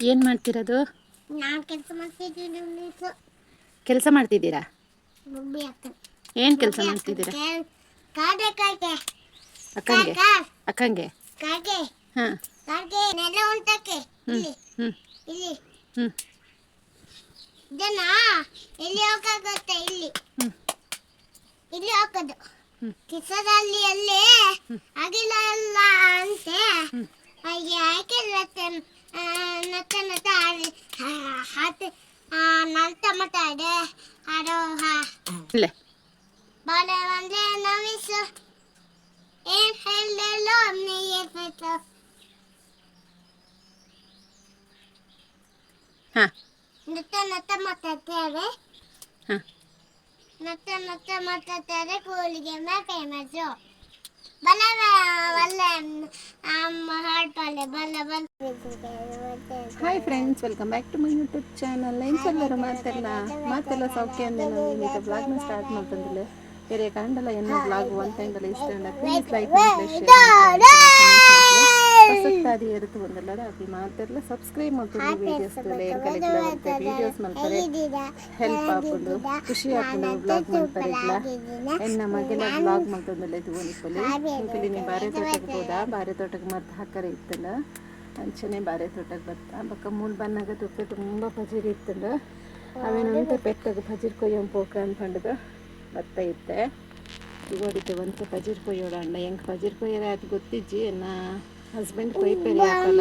ಏನು ಮಾಡ್ತಿರೋದು? ನಾನು ಕೆಲಸ ಮಾಡ್ತಿದ್ದೀನಿ ಕೆಲಸ ಮಾಡ್ತಿದ್ದೀರಾ? ಏನ್ ಕೆಲಸ ಮಾಡ್ತಿದ್ದೀರಾ? ಕಾಗೆ ಕಾಗೆ. ಅಕ್ಕಂಗೆ? ಅಕ್ಕಂಗೆ? ಕಾಗೆ. ಹಾಂ. ಇಲ್ಲಿ. ಹ್ಞೂ ಇಲ್ಲಿ. ಹ್ಞೂ ಇದನಾ ಎಲ್ಲಿ ಹೋಗಾಗುತ್ತೆ ಇಲ್ಲಿ. ಹ್ಞೂ ಇಲ್ಲಿ ಹಾಕೋದು ಹ್ಮ್. ಕಿಸದಲ್ಲಿ ಅಲ್ಲಿ ಆಗಿಲ್ಲ ಅಲ್ಲ ಅಂತೆ. ಹಾಗೆ ಆಯ್ಕೆ ನತ್ತ ನತ್ತ ನತ್ತ ಹಾತ ನಲ್ತ ಮಾತಾಡೆ ಹಾಡೋ ಹಾ ಇಲ್ಲೇ ಬಾಳೆ ಒಂದೇ ನವಿಸು ಏನ್ ಹೇಳಲು ನೀ ಏನಾಯ್ತು ಹಾಂ ನತ್ತ ನತ್ತ ಮಾತಾಡ್ತೇವೆ ಹಾಂ ನತ್ತ ನತ್ತ ಮಾತಾಡ್ತಾರೆ ಕೂಲಿಗೆ famous hi friends welcome back to my YouTube channel ಎಂಚಲ್ಲರು ಮಾತೆಲ್ಲ ಮಾತೆಲ್ಲ ಸೌಖ್ಯ ಅಂದ್ರೆ ನಾವು ಈಗ ಬ್ಲಾಗ್ನ ಸ್ಟಾರ್ಟ್ ಮಾಡ್ತಂದಿಲ್ಲ. ಬೇರೆ ಕಾಂಡಲ ಏನೋ ಬ್ಲಾಗ್ ಒನ್ ಟೈಂಡಲ ಇಷ್ಟ ಪ್ಲೀಸ್ ಲೈಕ್ ಹೊಸತ್ತಾದಿ ಇರುತ್ತೆ ಒಂದಲ್ಲ ಅಪ್ಪಿ ಮಾತೆಲ್ಲ ಸಬ್ಸ್ಕ್ರೈಬ್ ಮಾಡ್ಕೊಂಡು ವಿಡಿಯೋಸ್ ಏನು ಕಲಿಕ್ಲ ಬರುತ್ತೆ ವೀಡಿಯೋಸ್ ಮಾಡ್ತಾರೆ. ಹೆಲ್ಪ್ ಹಾಕೊಂಡು ಖುಷಿ ಹಾಕೊಂಡು ಬ್ಲಾಗ್ ಮಾಡ್ತಾರೆ ಇಲ್ಲ ಎನ್ನ ಮಗೆಲ್ಲ ಬ್ಲಾಗ್ ಮಾಡ್ತಂದಲ್ಲ ಇದು ಒಂದಿಪ್ಪಲ್ಲಿ ಇಂಕಲಿ ನೀವು ಬಾರೆ ತೋಟಕ್ಕೆ ಹೋದ? ಬಾರೆ ತೋಟಕ್ಕೆ ಮತ್ತೆ ಹಾಕರೆ ಇತ್ತಲ್ಲ? ಅಂಚನೆ ಬಾರೆ ತೋಟಕ್ಕೆ ಬರ್ತಾ. ಬಕ್ಕ ಮೂಲ ಬನ್ನಾಗ ತುಪ್ಪ ತುಂಬ ಪಜೀರಿ ಇತ್ತಲ್ಲ? ಅವೇನಂತ ಪೆಟ್ಟಾಗ ಪಜೀರ್ ಕೊಯ್ಯಂ ಪೋಕ ಅನ್ಕೊಂಡಿದ್ದು ಬರ್ತಾ ಇತ್ತೆ. ಹೊಡಿತೆ ಒಂದು ಪಜೀರ್ ಕೊಯ್ಯೋಡ ಅಣ್ಣ ಹೆಂಗೆ ಪಜೀರ್ ಕೊಯ್ಯೋರ ಅದು ಗೊತ್ತಿಜ್ಜಿ ಎನ್ನ ಹಸ್ಬೆಂಡ್ ಕೊಯ್ಪೇರಿ ಹಾಕಲ್ಲ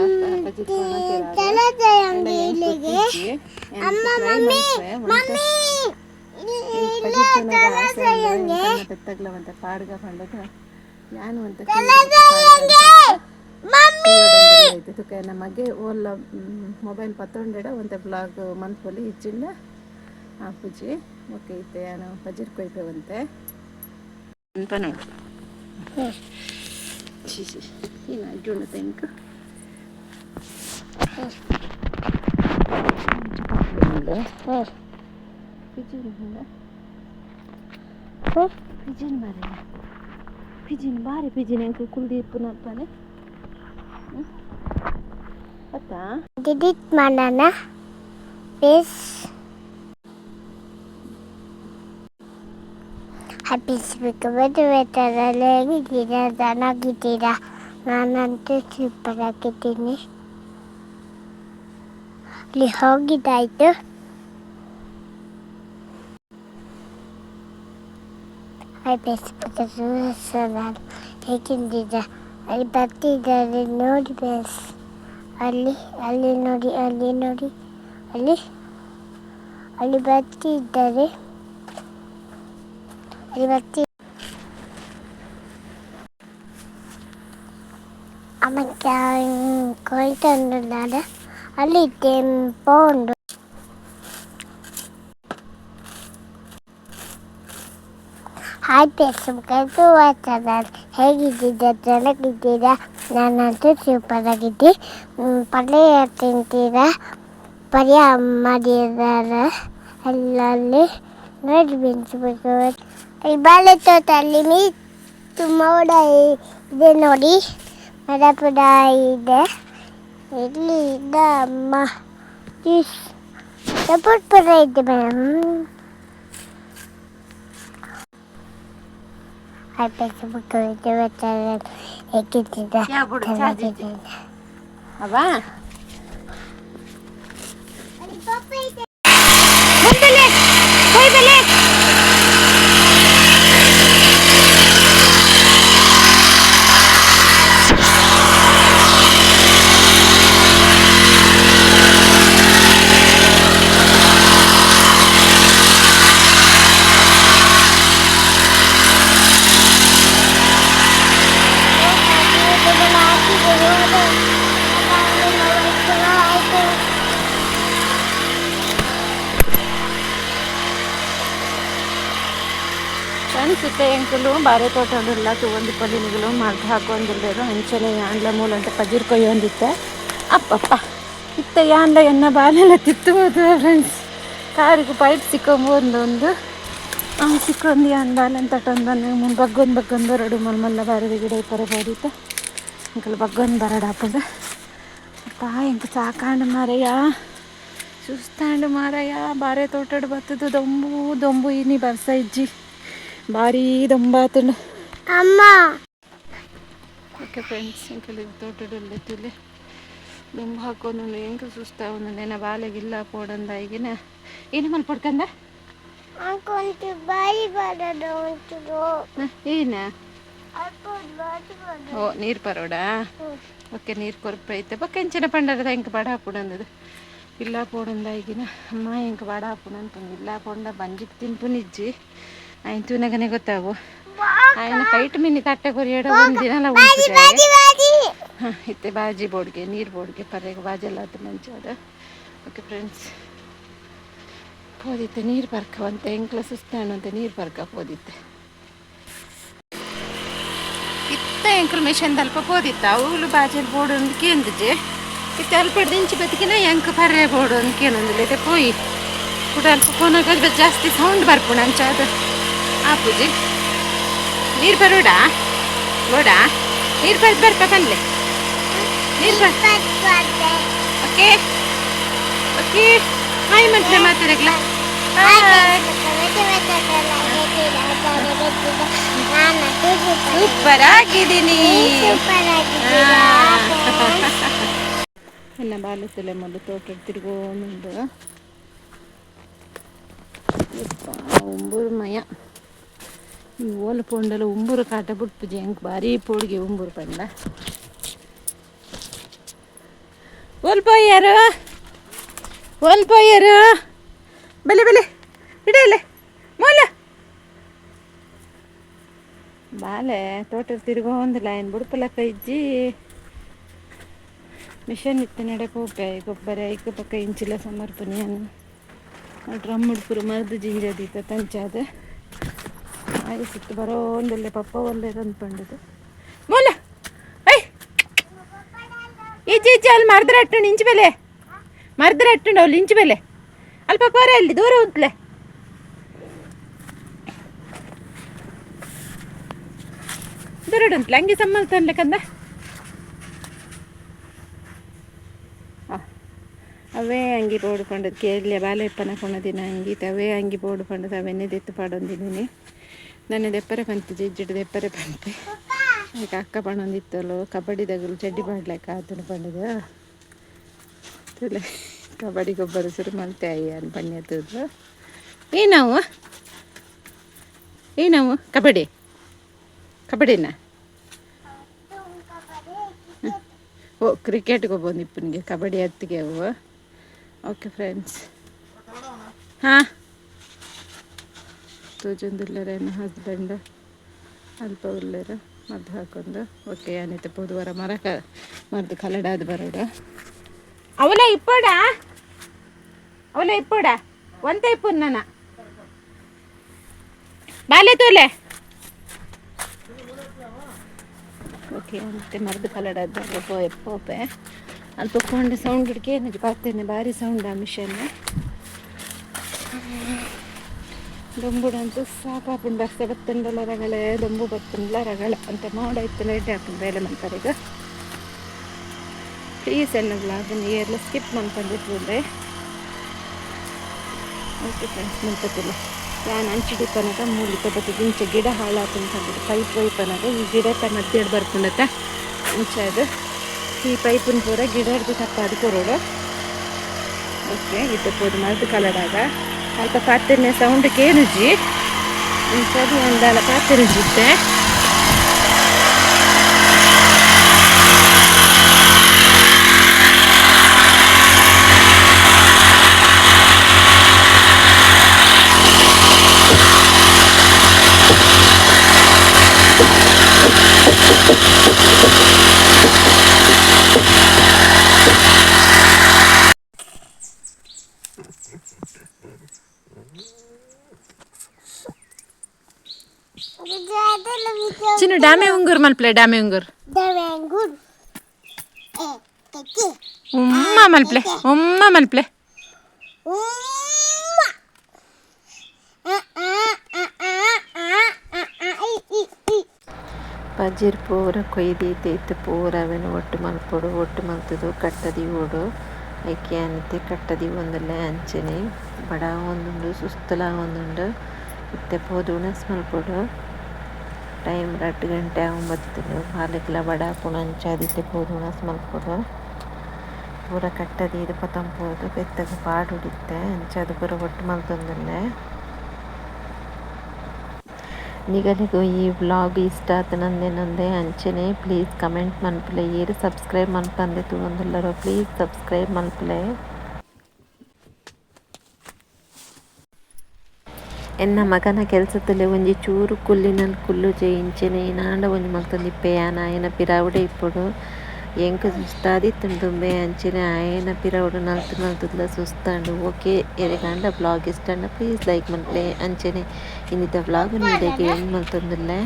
ಬೆತ್ತಗ್ಲವಂತ ಪಾಡ್ಗ ಯಾನು ಅಂತ ನಮಗೆ ಓಲ್ಲ ಮೊಬೈಲ್ ಪತ್ತೊಂಡೆಡ ಒಂತೆ ಬ್ಲಾಗ್ ಮಂತ್ಪೊಲಿ ಇಚ್ಚಿಂಡ ಪೂಜಿ. ಓಕೆ ಇತ್ತೆ ನಾನು ಪಜಿರ್ ಕೊಯ್ಪೇವಂತೆ. ಅಂತ ನೋಡು. ಶಿ ಶಿ ಈಗ ಅಡ್ಜುಂಡ ತೆಂಕ್ ಪಿಜಿನ್ ಹಿಂಗ ಪಿಜಿನ್ ಬಾರಿ ಪಿಜಿನ್ ಬಾರಿ ಪಿಜಿನ್ ಎಂಕ್ ಕುಲ್ದೀಪ್ ನಡ್ಪಾನೆ ಅತ್ತಾ ಡಿಡಿಟ್ ಮಾಡೋಣ ಪ್ಲೀಸ್ ಹಬ್ಬಿಸ್ಬೇಕು ಬೆದ್ದು ಬೆಟ್ಟರಲ್ಲಿ ಹೇಗಿದ್ದೀರಾ ಚೆನ್ನಾಗಿದ್ದೀರಾ ನಾನಂತೂ ಸೂಪರ್ ಆಗಿದ್ದೀನಿ ಅಲ್ಲಿ ಹೋಗಿದ್ದಾಯ್ತು ಫೇಸ್ಬುಕ್ ಹೇಗಿದ್ದೀರಾ ಅಲ್ಲಿ ಬರ್ತಿದ್ದಾರೆ ನೋಡಿ ಬೇಸ್ ಅಲ್ಲಿ ಅಲ್ಲಿ ನೋಡಿ ಅಲ್ಲಿ ನೋಡಿ ಅಲ್ಲಿ ಅಲ್ಲಿ ಬರ್ತಿದ್ದಾರೆ ಅಲ್ಲಿ ಬರ್ತಿ ಆಮೇಲೆ ಕೊಯ್ತಂಡಿದ್ದಾರೆ ಅಲ್ಲಿ ಟೆಂಪೋ ಉಂಟು ಹಾಯ್ ಫೇಸ್ಬುಕ್ ವಾಟ್ಸಪ್ ಹೇಗಿದ್ದೀರಾ ಚೆನ್ನಾಗಿದ್ದೀರಾ ನಾನಂತೂ ಸೂಪರ್ ಆಗಿದ್ದೆ ಪಲ್ಯ ತಿಂತೀರಾ ಪಲ್ಯ ಮಾಡಿದ್ದಾರೆ ಅಲ್ಲಲ್ಲಿ ನೋಡಿ ಬೆಂಚಬೇಕು ಈ ಬಾಳೆ ತೋಟಲ್ಲಿ ಮೀ ಮೋಡ ಇದೆ ನೋಡಿ. ಮರ ಪುಡ ಇದೆ. ಇಲ್ಲಿ ಇದೆ ಅಮ್ಮ ಜ್ಯೂಸ್ ಸಪೋರ್ಟ್ ಪುರ ಇದೆ ಮೇಡಮ್ ಹಾಯ್ ಫೇಸ್ಬುಕ್ ಹೇಗಿದ್ದೀರಾ ಯಾ ಬಿಡು, ಚಾರ್ಜ್ ಇಟ್ಟು. ಚೆನ್ನಾಗಿದ್ದೀರಾ ಅವಾ? ಅನಿಸುತ್ತೆ ಎಂಕಲು ಬಾರೆ ತೋಟಲೆಲ್ಲ ತಗೊಂಡು ಪಲ್ಲಿನಿಗಳು ಮಗ್ಗ ಹಂಚನೆ ಅಂಚನೆ ಯಾಂಡ್ಲ ಮೂಲಂತ ಪಜಿರ್ ಕೊಯ್ಯೊಂದಿತ್ತೆ. ಅಪ್ಪಪ್ಪ, ಇತ್ತ ಯಾನ್ಲ ಎನ್ನ ಬಾಲೆಲ್ಲ ತಿತ್ತು ಹೋದ ಫ್ರೆಂಡ್ಸ್ ಕಾರಿಗೆ ಪೈಪ್ ಸಿಕ್ಕೊಂಬಂದು ಒಂದು ಸಿಕ್ಕೊಂದು ಯಾನ್ ಬಾಲೆನ್ ತಟ್ಟೊಂದು ಮುಂದೆ ಬಗ್ಗೊಂದು ಬಗ್ಗೊಂದು ಬರಡು ಮಲ್ ಮಲ್ಲ ಬಾರದ ಗಿಡ ಪರ ಬಾಡಿತ ಅಂಕಲ್ ಬಗ್ಗೊಂದು ಬರಡ ಹಾಪದ ಅಪ್ಪ ಎಂಕ ಸಾಕಾಂಡು ಮಾರಯ್ಯ? ಸುಸ್ತಾಂಡು ಮಾರಯ್ಯ, ಬಾರೆ ತೋಟಡ್ ಬತ್ತದು ದೊಂಬು ದೊಂಬು ಇನಿ ಬರ್ಸ ಇಜ್ಜಿ? ಭಾರಿ ದಂಬಾತನು ಅಮ್ಮ. ಓಕೆ ಫ್ರೆಂಡ್ಸ್ ಇಂಕಲಿ ತೋಟದಲ್ಲಿ ತುಲೆ ದುಂಬ ಹಾಕೊಂಡು ಹೆಂಗ ಸುಸ್ತ ಒಂದು ನೆನ ಬಾಲೆಗಿಲ್ಲ ಪೋಡಂದ ಈಗಿನ. ಏನು ಮಲ್ಪಡ್ಕಂದ ಪಡ್ಕಂದ? ಬಾಯಿ ಏನ? ಓ ನೀರು ಪರೋಡಾ? ಓಕೆ ನೀರು ಕೊರಪ ಐತೆ. ಬಕ್ಕ ಎಂಚಿನ ಪಂಡರದ ಹೆಂಗೆ ಬಡ ಹಾಪುಡಂದದು ಇಲ್ಲ ಪೋಡಂದ ಈಗಿನ. ಅಮ್ಮ ಹೆಂಗೆ ಬಡ ಹಾಪುಣ ಇಲ್ಲ ಪೋಂಡ ಬಂಜಿಗೆ ತಿಂಪು ನಿಜ್ಜಿ ಆಯ್ತು ತೂನಗನೆ ಗೊತ್ತಾವು ಆಯ್ನ ಕೈಟ್ ಮಿನಿ ತಟ್ಟೆ ಕೊರಿಯಡ ಒಂದು ದಿನ ಎಲ್ಲ ಉಂಟು ಬಾಜಿ ಬಾಜಿ. ಇತ್ತೆ ಬಾಜಿ ಬೋಡ್ಗೆ ನೀರು ಬೋಡ್ಗೆ ಪರ್ಯಾಗ ಬಾಜಿ ಎಲ್ಲ ಅದು ಮಂಚ ಓಕೆ ಫ್ರೆಂಡ್ಸ್ ಪೋದಿತ್ತೆ ನೀರು ಬರ್ಕವಂತೆ ಎಂಕ್ಲ ಸುಸ್ತಾಣಂತೆ ನೀರು ಬರ್ಕ ಪೋದಿತ್ತೆ. ಇತ್ತ ಇನ್ಫಾರ್ಮೇಶನ್ ಅಲ್ಪ ಪೋದಿತ್ತ ಅವಳು ಬಾಜಲ್ ಬೋಡು ಒಂದು ಕೇಂದ್ಜೆ. ಇತ್ತ ಅಲ್ಪ ದಿಂಚಿ ಬದುಕಿನ ಎಂಕ್ ಪರ್ರೆ ಬೋಡು ಒಂದು ಕೇನೊಂದಿಲ್ಲ ಇದೆ ಪೋಯಿ. ಕೂಡ ಅಲ್ಪ ಪೋನಾಗ ಜಾಸ್ತಿ ಸೌಂಡ್ ಬರ್ಪುಣ ಅಂಚ ಅದು. ಆ ಪೂಜೆ. ನೀರು ಬರೋಡ ಬೋಡಾ ನೀರು ಬರ್ದು ಬಂದೆ ನೀರು ಓಕೆ. ಓಕೆ. ಹಾಯ್ ಮಂತ್ಲೆ ಮಾತಾಡಕ್ಲ ಸೂಪರ್ ಆಗಿದ್ದೀನಿ ನನ್ನ ಬಾಲತಲೆ ಮೊದಲು ತೋಟ ತಿರ್ಗೋನುಂಡು ಒಂಬೂರು ಮಯ ಈ ಓಲ ಪೊಂಡಲ ಉಂಬೂರು ಕಾಟ ಬಿಟ್ಪುಜಿ ಹೆಂಗೆ ಭಾರಿ ಪೋಡಿಗೆ ಉಂಬುರು ಪಂಡ. ಓಲ್ಪಯ್ಯರು ಓಲ್ಪೋಯ್ಯಾರು ಬಲೆ ಬಲೆ ಇಡಲೆ ಮೂಲ ಬಾಲೆ ತೋಟ ತಿರುಗೋ ಒಂದು ಲೈನ್ ಬುಡ್ಪಲ ಕೈಜ್ಜಿ. ಮಿಷನ್ ಇತ್ತು ನಡೆ ಪೋಪೆ ಗೊಬ್ಬರ ಐಕ ಪಕ್ಕ ಇಂಚಿಲ ಸಮರ್ಪಣೆಯನ್ನು. ಡ್ರಮ್ ಉಡುಪುರು ಮರ್ದು ಜಿಂಜಾದೀತ ತಂಚಾದ. ಆಯ್ತು ಸಿಕ್ತು. ಬರೋ ಒಂದಲ್ಲೇ ಪಪ್ಪ ಒಂದೇ ಅಂದ್ಕೊಂಡಿದ್ದು ಮೂಲ. ಐ ಈಚೆ ಈಚೆ ಅಲ್ಲಿ ಮರ್ದ್ರ ಇಂಚು ಬೆಲೆ. ಮರ್ದ್ರ ಅಟ್ಟುಂಡು ಅಲ್ಲಿ ಇಂಚು ಬೆಲೆ. ಅಲ್ಲಿ ಪಪ್ಪ ಅಲ್ಲಿ ದೂರ ಉಂತ್ಲೆ ದೂರ ಉಂತ್ಲೆ ಹಂಗೆ ಸಮ್ಮಲ್ ತಂದ್ಲೆ ಕಂದ. ಆ, ಅವೇ ಅಂಗಿ ಪೋಡ್ಕೊಂಡದ್ದು ಕೇಳಲಿ. ಬಾಲೆಪ್ಪನ ಕೊಣದಿನ ಅಂಗಿ ಅವೇ ಅಂಗಿ ಪೋಡ್ಕೊಂಡದ್ದು ಅವೆನ್ನೇ ದೆತ್ತು ಪಾಡೊಂದಿದ್ದೀನಿ. ನನ್ನ ದೆಪ್ಪರೆ ಬಂತು ಜಿಜ್ಜಿಡು ದೆಪ್ಪರೆ ಬಂತೆ. ಈಗ ಅಕ್ಕ ಪಣೊಂದಿತ್ತಲು ಕಬಡ್ಡಿದಾಗಲು ಚಡ್ಡಿ ಪಾಡ್ಲಕ್ಕ ಆತನು ತುಲೆ, ಕಬಡ್ಡಿ ಗೊಬ್ಬರ ಸುರು ಮಲ್ತೆ ಅಯ್ಯ ಅನ್ ಪಣ್ಯತದ್ದು ಏನವು ಏನವು ಕಬಡ್ಡಿ? ಕಬಡ್ಡಿನ? ಓ, ಕ್ರಿಕೆಟ್ಗೆ ಹೋಗ್ಬೋದು ಇಪ್ಪನಿಗೆ ಕಬಡ್ಡಿ ಹತ್ತಿಗೆ ಅವು ಓಕೆ ಫ್ರೆಂಡ್ಸ್ ಹಾಂ? ತೋಜೊಂದುಲ್ಲರ ಏನು ಹಸ್ಬೆಂಡ್ ಅಲ್ಪ ಉಲ್ಲರ ಮದ್ದು ಹಾಕೊಂಡು ಓಕೆ ಏನಿತ್ತು ಬುಧವಾರ ಮರಕ ಮದ್ದು ಕಲಡಾದ ಬರೋಡ. ಅವಲ ಇಪ್ಪಡ? ಅವಲ ಇಪ್ಪೋಡ? ಒಂತ ಇಪ್ಪು ನನ್ನ ಬಾಲೆ ತೋಲೆ. ಓಕೆ ಮತ್ತೆ ಮರ್ದು ಕಲಡಾದ ಪೋ ಪೋಪೆ ಅಲ್ಲಿ ತಗೊಂಡು ಸೌಂಡ್ ಹಿಡ್ಕೆ ಏನಿದೆ ಬರ್ತೇನೆ ಭಾರಿ ಸೌಂಡ್ ಆ ಮಿಷನ್ ದೊಂಬುಡಂತೂ ಸಾಕಾಪುಂಡು ಬರ್ತೆ ಬತ್ತಂಡಲ ರಗಳೆ ದಂಬು ಬತ್ತಂಡಲ ರಗಳೆ ಅಂತ ಮೋಡ ಇತ್ತು ಲೇಟ್ ಹಾಕೊಂಡು ಬೇಲೆ ಪ್ಲೀಸ್ ಎನ್ನಲ್ಲ ಅದನ್ನು ಏರ್ಲ ಸ್ಕಿಪ್ ಮಾಡ್ಕೊಂಡಿಟ್ಕೊಂಡೆ ಓಕೆ ಫ್ರೆಂಡ್ಸ್ ಮುಂತತಿಲ್ಲ ನಾನು ಅಂಚಿಡಿ ತನಕ ಮೂಲಿ ಬತ್ತಿದ್ದು ಇಂಚೆ ಗಿಡ ಹಾಳಾತಂತಂದ್ರೆ ಪೈಪ್ ಪೈಪನಕ ಈ ಗಿಡತ ಮಧ್ಯೆ ಬರ್ಕೊಂಡತ್ತ. ಮುಂಚೆ ಅದು ಈ ಪೈಪಿನ ಪೂರ ಗಿಡ ಹಿಡ್ದು ತಪ್ಪ ಕೊರೋಡು ಓಕೆ ಇದು ಪೂರ ಮರದ ಕಲಡಾಗ ಅಲ್ಪ ಪಾತ್ರೆನೆ ಸೌಂಡ್ ಕೇನುಜಿ ಇಂಚದು ಒಂದಲ್ಲ ಪಾತ್ರೆ ರುಜಿತ್ತೆ Ah, ah, ಉಂಗುರ್ ah, ah, ಉಂಗುರ್. ಉಮ್ಮ i, ಉಮ್ಮ i. ಪಜಿರ್ ಪೂರ ಕೊಯ್ದೈತೆ ಇತ್ತು ಪೂರ ಅವೇನು ಒಟ್ಟು ಮಲ್ಪೊಡು ಒಟ್ಟು ಮಲ್ತದು ಕಟ್ಟದಿ ಓಡು. ಐಕೆ ಅನ್ನತೆ ಕಟ್ಟದಿ ಒಂದಲ್ಲೇ ಅಂಚನೆ. ಬಡ ಒಂದುಂಡು ಸುಸ್ತಲ ಒಂದುಂಡು. ಇತ್ತೆ ಪೋದುಣಸ್ ಮಲ್ಪೊಡು. ಟೈಮ್ ರಡ್ಡು ಗಂಟೆ ಒಂಬತ್ತು ಬಾಲೆಗ್ಲ ಬಡ ಪುಣ ಅಂಚಾದಿತ್ತೆ ಪೋದುಣಸ್ ಮಲ್ಪೊಡು ಪೂರ ಕಟ್ಟದಿ ಇದು ಪತಂಪೋದು ಬೆತ್ತಗ ಪಾಡುಡಿತ್ತೆ ಅಂಚಾದು ಪೂರ ಒಟ್ಟು ಮಲ್ತೊಂದುಲ್ಲೆ ನಿಗಲಿಗೂ ಈ ವ್ಲಾಗ್ ಇಷ್ಟ ಆತ ನಂದೆ ನಂದೆ ಅಂಚನೆ ಪ್ಲೀಸ್ ಕಮೆಂಟ್ ಮನ್ಪುಲೆ ಏರು ಸಬ್ಸ್ಕ್ರೈಬ್ ಮನ್ಪಂದೆ ತೂಂದುಲ್ಲರೋ ಪ್ಲೀಸ್ ಸಬ್ಸ್ಕ್ರೈಬ್ ಮನ್ಪುಲೆ ಎನ್ನ ಮಗನ ಕೆಲಸದಲ್ಲಿ ಒಂಜಿ ಚೂರು ಕುಲ್ಲಿನಲ್ಲಿ ಕುಲ್ಲು ಜೇಯಿಂಚೆನೆ ನಾಂಡ ಒಂಜಿ ಮಲ್ತೊಂದಿಪ್ಪೆ ಆನ ಆಯನ ಪಿರಾವುಡೆ ಇಪ್ಪುಡು ಎಂಕ ಸುಸ್ತಾದಿತ್ತುಂಡು ದುಂಬೆ ಅಂಚೆನೆ ಆಯನ ಪಿರಾವುಡು ನಲ್ತು ನಲ್ತುದ್ಲ ಸುಸ್ತಾಂಡು ಓಕೆ ಎರೆಗಾಂಡ ಬ್ಲಾಗ್ ಇಷ್ಟ ಪ್ಲೀಸ್ ಲೈಕ್ ಮನ್ಪುಲೆ ಅಂಚನೆ ಇನ್ನಿತ ಬ್ಲಾಗ್ ನೀಡೆಗೆ ಎಂಡ್ ಮಲ್ತೊಂದುಲ್ಲೆ